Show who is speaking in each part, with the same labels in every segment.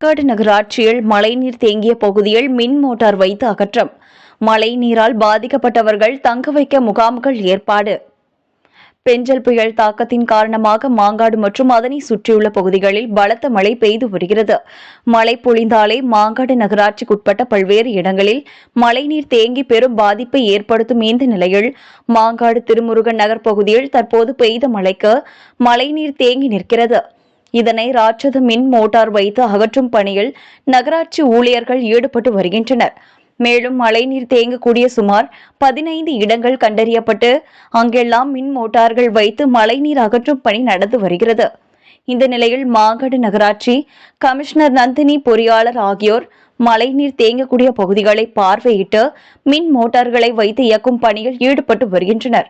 Speaker 1: மாங்காடு நகராட்சியில் மழைநீர் தேங்கிய பகுதியில் மின் மோட்டார் வைத்து அகற்றம். மழைநீரால் பாதிக்கப்பட்டவர்கள் தங்க வைக்க முகாம்கள் ஏற்பாடு. பெஞ்சல் புயல் தாக்கத்தின் காரணமாக மாங்காடு மற்றும் அதனை சுற்றியுள்ள பகுதிகளில் பலத்த மழை பெய்து வருகிறது. மழை பொழிந்தாலே மாங்காடு நகராட்சிக்குட்பட்ட பல்வேறு இடங்களில் மழைநீர் தேங்கி பெரும் பாதிப்பை ஏற்படுத்தும் இந்த நிலையில் மாங்காடு திருமுருகன் நகர் பகுதியில் தற்போது பெய்த மழைக்கு மழைநீர் தேங்கி நிற்கிறது. இதனை ராட்சத மின் மோட்டார் வைத்து அகற்றும் பணியில் நகராட்சி ஊழியர்கள் ஈடுபட்டு வருகின்றனர். மேலும் மழைநீர் தேங்கக்கூடிய சுமார் பதினைந்து இடங்கள் கண்டறியப்பட்டு அங்கெல்லாம் மின் மோட்டார்கள் வைத்து மழைநீர் அகற்றும் பணி நடந்து வருகிறது. இந்த நிலையில் மாங்கடு நகராட்சி கமிஷனர் நந்தினி பொறியாளர் ஆகியோர் மழைநீர் தேங்கக்கூடிய பகுதிகளை பார்வையிட்டு மின் மோட்டார்களை வைத்து இயக்கும் பணியில் ஈடுபட்டு வருகின்றனர்.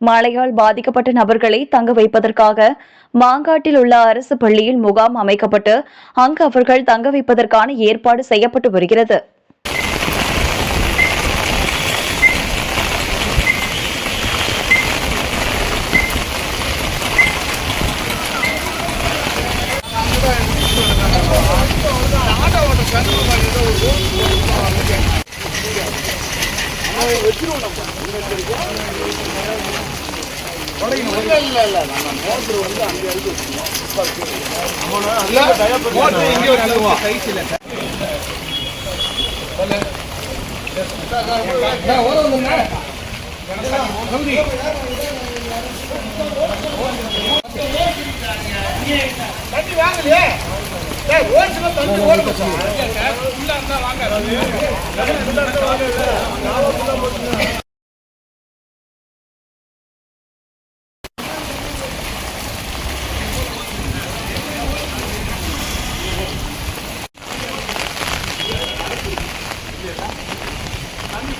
Speaker 1: மழையால் பாதிக்கப்பட்ட நபர்களை தங்க வைப்பதற்காக மாங்காட்டில் உள்ள அரசு பள்ளியில் முகாம் அமைக்கப்பட்டு அங்கு அவர்கள் தங்க வைப்பதற்கான ஏற்பாடு செய்யப்பட்டு வருகிறது.
Speaker 2: தண்ணி வாங்கலையே ஏய் ஓடுச்சுன்னா தண்ணி ஓடுங்க
Speaker 3: Thank